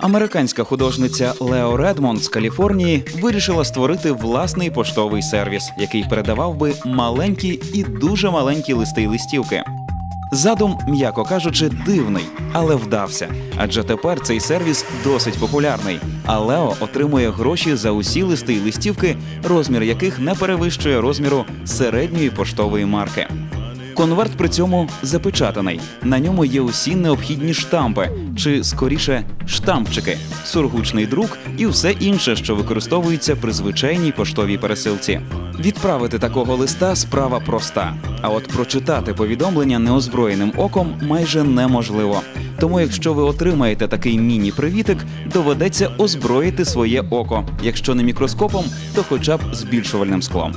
Американська художниця Лео Редмонд з Каліфорнії вирішила створити власний поштовий сервіс, який передавав би маленькі і дуже маленькі листи й листівки. Задум, м'яко кажучи, дивний, але вдався. Адже тепер цей сервіс досить популярний. А Лео отримує гроші за усі листи й листівки, розмір яких не перевищує розміру середньої поштової марки. Конверт при цьому запечатаний. На ньому є усі необхідні штампи, чи скоріше штампчики, сургучний друк і все інше, що використовується при звичайній поштовій пересилці. Відправити такого листа справа проста. А от прочитати повідомлення неозброєним оком майже неможливо. Тому, якщо ви отримаєте такий міні-привітик, доведеться озброїти своє око. Якщо не мікроскопом, то хоча б збільшувальним склом.